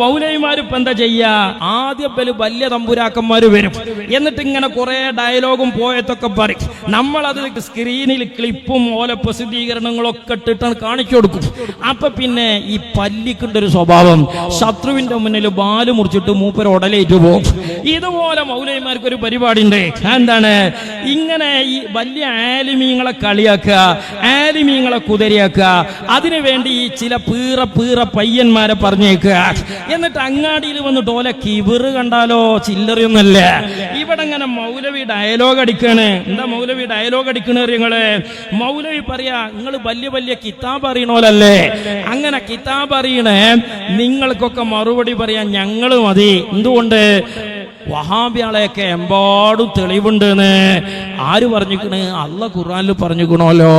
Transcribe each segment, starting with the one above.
മൗലൈമാരിപ്പോ എന്താ ചെയ്യാ? ആദ്യ ബൽ വലിയ തമ്പുരാക്കന്മാര് വരും. എന്നിട്ട് ഇങ്ങനെ കുറെ ഡയലോഗും പോയത്തൊക്കെ പറയും. നമ്മളത് സ്ക്രീനിൽ ക്ലിപ്പും ഓല പ്രസിദ്ധീകരണങ്ങളൊക്കെ ഇട്ടിട്ടാണ് കാണിച്ചു കൊടുക്കും. അപ്പൊ പിന്നെ ഈ പല്ലിക്കുണ്ട് ഒരു സ്വഭാവം. ശത്രുവിന്റെ മുന്നിൽ ബാൽ മുറിച്ചിട്ട് മൂപ്പര് ഉടലേറ്റ് പോകും. ഇതുപോലെ മൗലൈമാർക്ക് ഒരു പരിപാടി ഉണ്ട് എന്താണ്? ഇങ്ങനെ ഈ വലിയ ആലിമീങ്ങളെ കളിയാക്കുക ആലിമീങ്ങളെ കുതിരയാക്കുക അതിനുവേണ്ടി ഈ ചില പീറ പീറ പയ്യന്മാരെ പറഞ്ഞേക്കുക. എന്നിട്ട് അങ്ങാടിയിൽ വന്നിട്ട് ഓല കിബിറ് കണ്ടാലോ ചില്ലറിയൊന്നല്ലേ. ഇവിടെ ഇങ്ങനെ മൗലവി ഡയലോഗ് അടിക്കാണ്. എന്താ മൗലവി ഡയലോഗ് അടിക്കണേ നിങ്ങൾ മൗലവി പറയാ നിങ്ങൾ വലിയ വലിയ കിതാബ് അറിയണോലല്ലേ? അങ്ങനെ കിതാബ് അറിയണേ നിങ്ങൾക്കൊക്കെ മറുപടി പറയാൻ ഞങ്ങൾ മതി. എന്തുകൊണ്ട്? വഹാബിയാളെയൊക്കെ എമ്പാടും തെളിവുണ്ട് ആര് പറഞ്ഞിക്കണ്? അല്ല ഖുർആനിൽ പറഞ്ഞിക്കണോലോ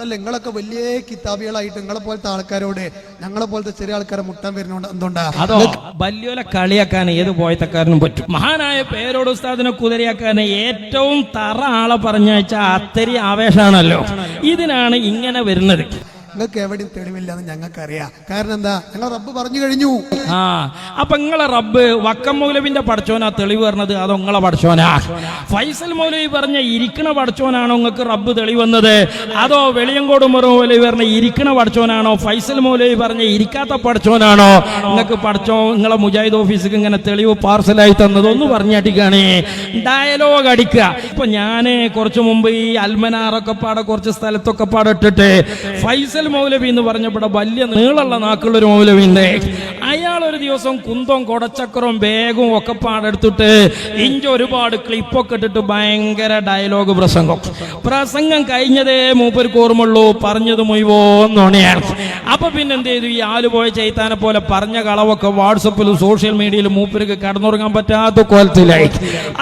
അല്ല നിങ്ങളൊക്കെ വലിയ കിതാബികളായിട്ട് നിങ്ങളെ പോലത്തെ ആൾക്കാരോട് ഞങ്ങളെ പോലത്തെ ചെറിയ ആൾക്കാരെ മുട്ടാൻ വരുന്നുണ്ട് എന്തുകൊണ്ടാ? അതോ വല്യോലെ കളിയാക്കാൻ ഏത് പോയത്തക്കാരനും പറ്റും? മഹാനായ പേരോട് ഉസ്താദിനെ കുതിരയാക്കാൻ ഏറ്റവും തറ ആളെ പറഞ്ഞയച്ച അത്തരി ആവേശാണല്ലോ. ഇതിനാണ് ഇങ്ങനെ വരുന്നത്. നിങ്ങൾക്ക് എവിടെയും തെളിവില്ല എന്ന് ഞങ്ങൾക്ക് അറിയാം കാരണം എന്താ? ഞങ്ങൾ റബ്ബ് പറഞ്ഞു കഴിഞ്ഞു. ആ അപ്പൊ നിങ്ങളെ റബ്ബ് വക്കം മൗലവിന്റെ പടച്ചോനാ തെളിവ് പറഞ്ഞത് അതോ നിങ്ങളെ പഠിച്ചോനാ ഫൈസൽ മൗലവി പറഞ്ഞ ഇരിക്കണ പഠിച്ചോനാണോ നിങ്ങൾക്ക് റബ്ബ് തെളിവ് വന്നത്? അതോ വെളിയങ്കോട് മൗലവി പറഞ്ഞ ഇരിക്കണ പഠിച്ചോനാണോ ഫൈസൽ മൗലവി പറഞ്ഞ ഇരിക്കാത്ത പഠിച്ചോനാണോ നിങ്ങൾക്ക് പഠിച്ചോ നിങ്ങളെ മുജാഹിദ് ഓഫീസിക്ക് ഇങ്ങനെ തെളിവ് പാർസലായി തന്നത് ഒന്ന് പറഞ്ഞാട്ടിക്കാണേ. ഡയലോഗ് അടിക്കുക. ഇപ്പൊ ഞാൻ കുറച്ചു മുമ്പ് ഈ അൽമനാറൊക്കെ പാടെ കുറച്ച് സ്ഥലത്തൊക്കെ പാടെ ഇട്ടിട്ട് ഫൈസൽ മൗലവി എന്ന് പറഞ്ഞപ്പോൾ വലിയ നീളമുള്ള നാക്കുള്ള ഒരു മൗലവി ഉണ്ട്. അയാൾ ഒരു ദിവസം കുന്തവും കൊടച്ചക്രവും ബാഗും ഒക്കെ പാടെടുത്തിട്ട് ഇഞ്ച ഒരുപാട് ക്ലിപ്പൊക്കെ ഇട്ടിട്ട് ഭയങ്കര ഡയലോഗ് പ്രസംഗം. പ്രസംഗം കഴിഞ്ഞതേ മൂപ്പർക്ക് ഓർമ്മയുള്ളൂ പറഞ്ഞത് മുഴുവോന്നോണെയാണ് അപ്പൊ പിന്നെ എന്ത് ചെയ്തു? ഈ ആൽ പോയ ചൈത്താനെ പോലെ പറഞ്ഞ കളവൊക്കെ വാട്സപ്പിലും സോഷ്യൽ മീഡിയയിലും മൂപ്പർക്ക് കടന്നുറങ്ങാൻ പറ്റാത്ത കോലത്തിലായി.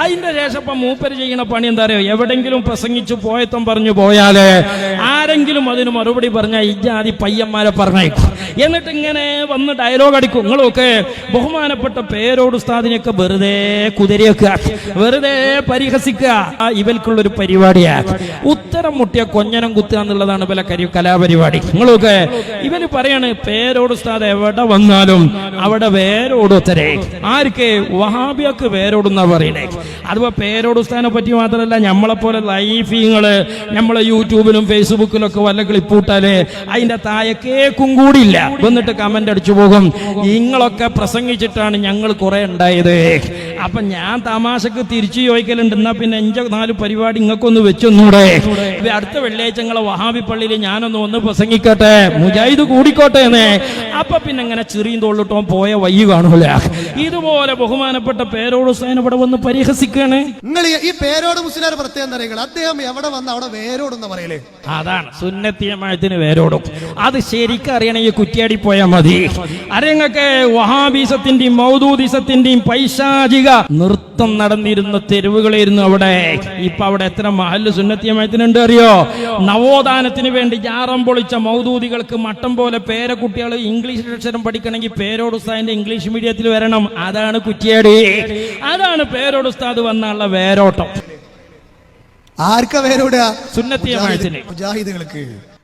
അതിന്റെ ശേഷം ഇപ്പൊ മൂപ്പര് ചെയ്യുന്ന പണി എന്താ പറയുക എവിടെങ്കിലും പ്രസംഗിച്ചു പോയത്തം പറഞ്ഞു പോയാൽ ആരെങ്കിലും അതിന് മറുപടി പറഞ്ഞാൽ ഇജാതി പയ്യന്മാരെ പറഞ്ഞേക്കും എന്നിട്ട് ഇങ്ങനെ വന്ന് ഡയലോഗ് അടിക്കും. നിങ്ങളൊക്കെ ബഹുമാനപ്പെട്ട പേരോട് ഉസ്താദിനെയൊക്കെ വെറുതെ കുതിരയൊക്കെ. വെറുതെ പരിഹസിക്കുക. ഇവൽക്കുള്ളൊരു പരിപാടിയാണ് ഉത്തരം മുട്ടിയ കൊഞ്ഞനം കുത്തുക എന്നുള്ളതാണ് ഇവലെ കരി കലാപരിപാടി. നിങ്ങളൊക്കെ ഇവർ പറയാണ് പേരോട് ഉസ്താദ് എവിടെ വന്നാലും അവിടെ വേരോട് ഉത്തരേ. ആർക്ക്? വഹാബിയക്ക് വേരോടുന്നാ പറയണേ. അഥവാ പേരോട് ഉസ്താദിനെ പറ്റി മാത്രമല്ല നമ്മളെ പോലെ ലൈഫിങ്ങൾ നമ്മളെ യൂട്യൂബിലും ഫേസ്ബുക്കിലും ഒക്കെ വല്ല ക്ലിപ്പൂട്ടാൽ അതിന്റെ താഴെ കേക്കും കൂടിയില്ല വന്നിട്ട് കമന്റ് അടിച്ചു പോകും. നിങ്ങളൊക്കെ പ്രസംഗിച്ചിട്ടാണ് ഞങ്ങൾ കുറെ ഉണ്ടായത്. അപ്പൊ ഞാൻ തമാശക്ക് തിരിച്ചു ചോദിക്കലുണ്ട്. എന്നാ പിന്നെ എന്റെ നാല് പരിപാടി ഇങ്ങക്കൊന്ന് വെച്ചൊന്നൂടെ. അടുത്ത വെള്ളിയാഴ്ച ഞങ്ങളെ വഹാബി പള്ളിയിൽ ഞാനൊന്ന് ഒന്ന് പ്രസംഗിക്കട്ടെ. മുജാഹിദ് കൂടിക്കോട്ടെ എന്നേ. അപ്പൊ പിന്നെ ഇങ്ങനെ ചെറിയും തോളിട്ടോ പോയ വയ്യ കാണൂല. ഇതുപോലെ ബഹുമാനപ്പെട്ട പേരോട് ഹുസൈൻ ഇവിടെ വന്ന് പരിഹസിക്കാണ്. നിങ്ങൾ ഈ- ഈ പേരോട് മുസ്ലിം പ്രത്യേകം അറിയുക? അദ്ദേഹം എവിടെ വന്ന് അവിടെ വേരോടെന്ന് പറയലേ? അതാണ്. സുന്നത്തിയമായത്തിന് വേരോടും. അത് ശരിക്കും അറിയണമെങ്കിൽ കുറ്റിയാടി പോയാൽ മതി. അറിയങ്ങൾക്ക് വഹാബീസത്തിന്റെയും മൗദൂദിസത്തിന്റെയും പൈശാചിക നൃത്തം നടന്നിരുന്ന തെരുവുകളായിരുന്നു അവിടെ. ഇപ്പൊ അവിടെ എത്ര മഹൽ സുന്നത്തിയമായത്തിനുണ്ട് അറിയോ? നവോത്ഥാനത്തിന് വേണ്ടി ജാറം പൊളിച്ച മൗദൂദികൾക്ക് മട്ടം പോലെ പേരക്കുട്ടികൾ ഇംഗ്ലീഷ് അക്ഷരം പഠിക്കണമെങ്കിൽ പേരോട് ഉസ്താദിന്റെ ഇംഗ്ലീഷ് മീഡിയത്തിൽ വരണം. അതാണ് കുറ്റിയാടി. അതാണ് പേരോട് ഉസ്താദ് വന്നുള്ള വേരോട്ടം. ആർക്ക പേരോടുക? സുന്നത്തിയമായത്തിന് മുജാഹിദുകൾക്ക്.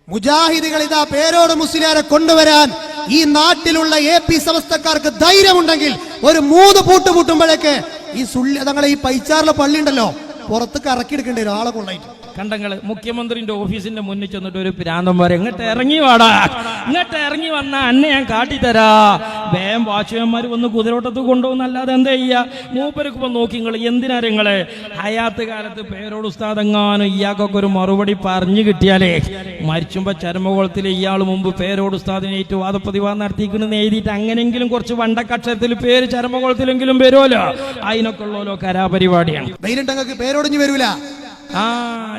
മുജാഹിദുകൾ ഇതാ പേരോട് മുസ്ലിയാരെ കൊണ്ടുവരാൻ ഈ നാട്ടിലുള്ള എ പി സമസ്തക്കാർക്ക് ധൈര്യമുണ്ടെങ്കിൽ ഒരു മൂന്ന് പൂട്ട് പൂട്ടുമ്പോഴേക്ക് ഈ സുള്ളി തങ്ങളെ ഈ പൈച്ചാറിലെ പള്ളി ഉണ്ടല്ലോ പുറത്തേക്ക് ഇറക്കിയെടുക്കേണ്ടി വരും. ആളെ കൊള്ളായിട്ട്. കണ്ടങ്ങൾ മുഖ്യമന്ത്രിന്റെ ഓഫീസിന്റെ മുന്നിൽ ചെന്നിട്ട് ഒരു പ്രാന്തം പറയും ഇങ്ങോട്ട് ഇറങ്ങി വാടാ. ഇങ്ങോട്ട് ഇറങ്ങി വന്നാ അന്നെ ഞാൻ കാട്ടിത്തരാ. വേം വാച്ച്മാന്മാർ വന്ന് കുതിരോട്ടത്ത് കൊണ്ടുപോകുന്നല്ലാതെ എന്താ ചെയ്യ? മൂപ്പർക്ക് ഇപ്പം നോക്കി നിങ്ങൾ എന്തിനാ നിങ്ങൾ? ഹയാത്ത് കാലത്ത് പേരോട് ഉസ്താദെങ്ങാനും ഇയാൾക്കൊക്കെ ഒരു മറുപടി പറഞ്ഞു കിട്ടിയാലേ മരിച്ചുമ്പോ ചരമകോളത്തിൽ ഇയാൾ മുമ്പ് പേരോട് ഉസ്താദിനേറ്റ് വാദപ്രതിവാദം നടത്തിക്കണെന്ന് എഴുതിയിട്ട് അങ്ങനെങ്കിലും കുറച്ച് വണ്ടക്കക്ഷരത്തിൽ പേര് ചരമകോളത്തിലെങ്കിലും വരുമല്ലോ? അതിനൊക്കെ ഉള്ളല്ലോ കലാപരിപാടിയാണ് പേരോടൊന്നും വരൂല. ആ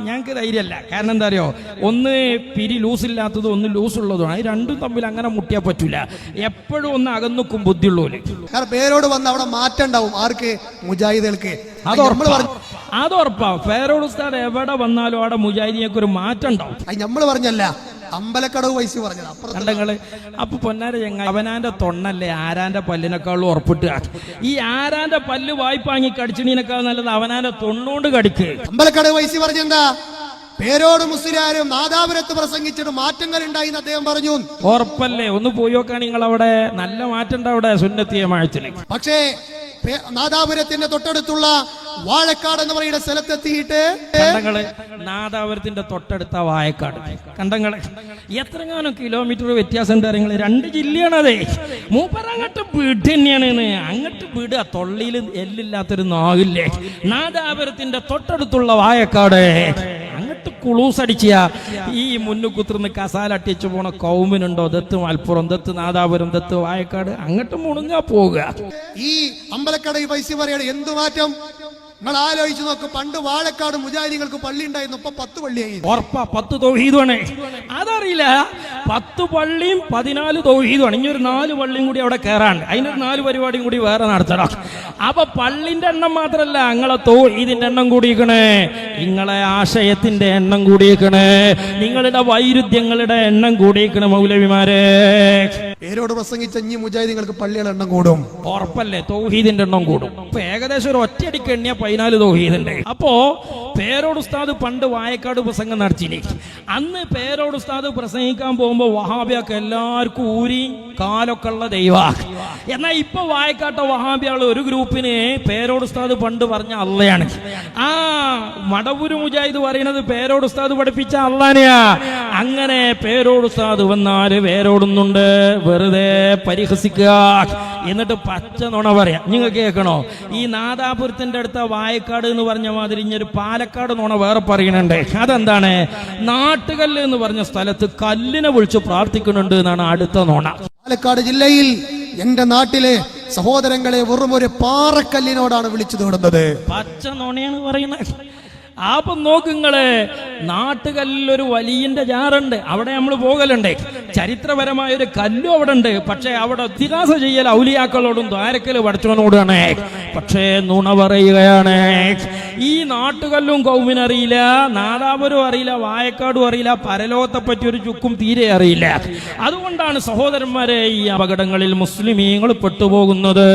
ഞങ്ങൾക്ക് ധൈര്യമല്ല കാരണം എന്താ അറിയോ? ഒന്ന് പിരി ലൂസ് ഇല്ലാത്തതും ഒന്ന് ലൂസ് ഉള്ളതുമാണ് അത് രണ്ടും തമ്മിൽ അങ്ങനെ മുട്ടിയാൽ പറ്റൂല. എപ്പോഴും ഒന്ന് അകന്നുക്കും ബുദ്ധിയുള്ളൂൽ കാരണം പേരോട് വന്ന് അവിടെ മാറ്റം ഉണ്ടാവും. ആർക്ക്? മുജാഹിദുകൾക്ക്. അത് ഉറപ്പാ. അത് ഉറപ്പാ. ഉസ്താദ് എവിടെ വന്നാലും അവിടെ മുജാഹിദിയൊക്കെ ഒരു മാറ്റം ഉണ്ടാവും. അത് നമ്മൾ പറഞ്ഞല്ല. അമ്പലക്കടവ് പൈസ പറഞ്ഞത് അപ്പൊ പൊന്നാര ചെങ്ങ അവനാന്റെ തൊണ്ണല്ലേ ആരാന്റെ പല്ലിനേക്കാളും ഉറപ്പിട്ട് ഈ ആരാന്റെ പല്ല് വായ്പാങ്ങി കടിച്ചിനേക്കാൾ നല്ലത് അവനാന്റെ തൊണ്ണോണ്ട് കടിക്ക്. അമ്പലക്കടവ് പൈസ പറഞ്ഞെന്താ? പേരോട് മുസ്ലിയാരും നാദാപുരത്ത് പ്രസംഗിച്ചിട്ട് മാറ്റങ്ങൾ ഉണ്ടായി എന്ന് അദ്ദേഹം പറഞ്ഞു. ഉറപ്പല്ലേ? ഒന്ന് പോയി നോക്കാൻ നിങ്ങൾ അവിടെ നല്ല മാറ്റം അവിടെ സുന്നത്തിയ മാഴത്തിന് പക്ഷേ നാദാപുരത്തിന്റെ തൊട്ടടുത്തുള്ള വാഴക്കാട് എന്ന് പറയുന്ന സ്ഥലത്തെത്തിയിട്ട് നാദാപുരത്തിന്റെ തൊട്ടടുത്ത വാഴക്കാട്. കണ്ടങ്ങൾ എത്രങ്ങാനും കിലോമീറ്റർ വ്യത്യാസം ഉണ്ട് രണ്ട് ജില്ലയാണതേ മൂപ്പറങ്ങട്ട് വീട് തന്നെയാണ് അങ്ങോട്ട് വീട് തൊള്ളിയിൽ എല്ലില്ലാത്തൊരു നാവില്ലേ? നാദാപുരത്തിന്റെ തൊട്ടടുത്തുള്ള വായക്കാട് അങ്ങോട്ട് കുളൂസ് അടിച്ചിയ. ഈ മുന്നു കുത്തിർന്ന് കസാല അട്ടിച്ചു പോണ കൗമിനുണ്ടോ? ദത്ത് മലപ്പുറം ദത്ത് നാദാപുരം ദത്ത് വായക്കാട്. അങ്ങോട്ട് മുണുങ്ങാ പോവുക. ഈ അമ്പലക്കടയിൽ പൈസ പറയാണ് എന്തു മാറ്റം? നിങ്ങൾ ആലോചിച്ച് നോക്ക് പണ്ട് വാഴക്കാട് മുജാരികൾക്ക് പള്ളി ഉണ്ടായിരുന്നു ഇപ്പൊ പത്ത് പള്ളിയായി. ഉറപ്പാ പത്ത് തൗഹീദുമാണ് അതറിയില്ല പത്ത് പള്ളിയും പതിനാല് തൗഹീദുമാണ് ഇനി ഒരു നാല് പള്ളിയും കൂടി അവിടെ കയറാണ്ട് അതിനൊരു നാല് പരിപാടിയും കൂടി വേറെ നടത്തണം. അപ്പൊ പള്ളിന്റെ എണ്ണം മാത്രല്ല നിങ്ങളെ തൗഹീദിന്റെ എണ്ണം കൂടിയിക്കണേ. നിങ്ങളെ ആശയത്തിന്റെ എണ്ണം കൂടിയിക്കണേ. നിങ്ങളുടെ വൈരുദ്ധ്യങ്ങളുടെ എണ്ണം കൂടിയിക്കണേ മൗലവിമാരെ. പേരോട് പ്രസംഗിച്ച ഇനി മുജാഹിദികൾക്ക് പള്ളികളുടെ എണ്ണം കൂടും. ഉറപ്പല്ലേ? തൗഹീദിന്റെ എണ്ണം കൂടും. ഇപ്പൊ ഏകദേശം ഒരു ഒറ്റയടിക്ക് എണ്ണിയ പതിനാല് തൗഹീദുണ്ട്. അപ്പോ പേരോട് ഉസ്താദ് പണ്ട് വായക്കാട് പ്രസംഗം നടത്തിനി അന്ന് പേരോട് ഉസ്താദ് പ്രസംഗിക്കാൻ പോകുമ്പോ വഹാബിയൊക്കെ എല്ലാവർക്കും ഊരി കാലൊക്കെ ഉള്ള ദൈവ. എന്നാ ഇപ്പൊ വായക്കാട്ട വഹാബിയാൾ ഒരു ഗ്രൂപ്പിന് പേരോട് ഉസ്താദ് പണ്ട് പറഞ്ഞ അള്ളയാണ്. ആ മടവൂര് മുജാഹിദ് പറയുന്നത് പേരോട് ഉസ്താദ് പഠിപ്പിച്ച അള്ളാനെയാ. അങ്ങനെ പേരോട് സാധു വന്നാൽ വേരോടുന്നുണ്ട്. വെറുതെ പരിഹസിക്കുക. എന്നിട്ട് പച്ച നുണ പറയാം. നിങ്ങൾ കേൾക്കണോ? ഈ നാദാപുരത്തിന്റെ അടുത്ത വായക്കാട് എന്ന് പറഞ്ഞ മാതിരി ഇഞ്ഞൊരു പാലക്കാട് നുണ വേറെ പറയണുണ്ട് അതെന്താണ്? നാട്ടുകല്ല് എന്ന് പറഞ്ഞ സ്ഥലത്ത് കല്ലിനെ വിളിച്ച് പ്രാർത്ഥിക്കുന്നുണ്ട് എന്നാണ് അടുത്ത നുണ. പാലക്കാട് ജില്ലയിൽ എന്റെ നാട്ടിലെ സഹോദരങ്ങളെ വെറും ഒരു പാറക്കല്ലിനോടാണ് വിളിച്ചു തേടുന്നത്. പച്ച നുണയാണ് പറയുന്നത്. അപ്പൊ നോക്കുങ്ങൾ നാട്ടുകല്ലിൽ ഒരു വലിയന്റെ ജാറുണ്ട്. അവിടെ നമ്മൾ പോകലുണ്ട്. ചരിത്രപരമായ ഒരു കല്ലും അവിടെ ഉണ്ട് പക്ഷേ അവിടെ ഇതിഹാസ ചെയ്യൽ ഔലിയാക്കളോടും ദ്വാരക്കൽ പഠിച്ചവനോടാണ്. പക്ഷേ നുണ പറയുകയാണ്. ഈ നാട്ടുകല്ലും കൗമിനറിയില്ല നാദാപുരം അറിയില്ല വായക്കാടും അറിയില്ല പരലോകത്തെ പറ്റി ഒരു ചുക്കും തീരെ അറിയില്ല. അതുകൊണ്ടാണ് സഹോദരന്മാരെ ഈ അപകടങ്ങളിൽ മുസ്ലിമീങ്ങൾ പെട്ടുപോകുന്നത്.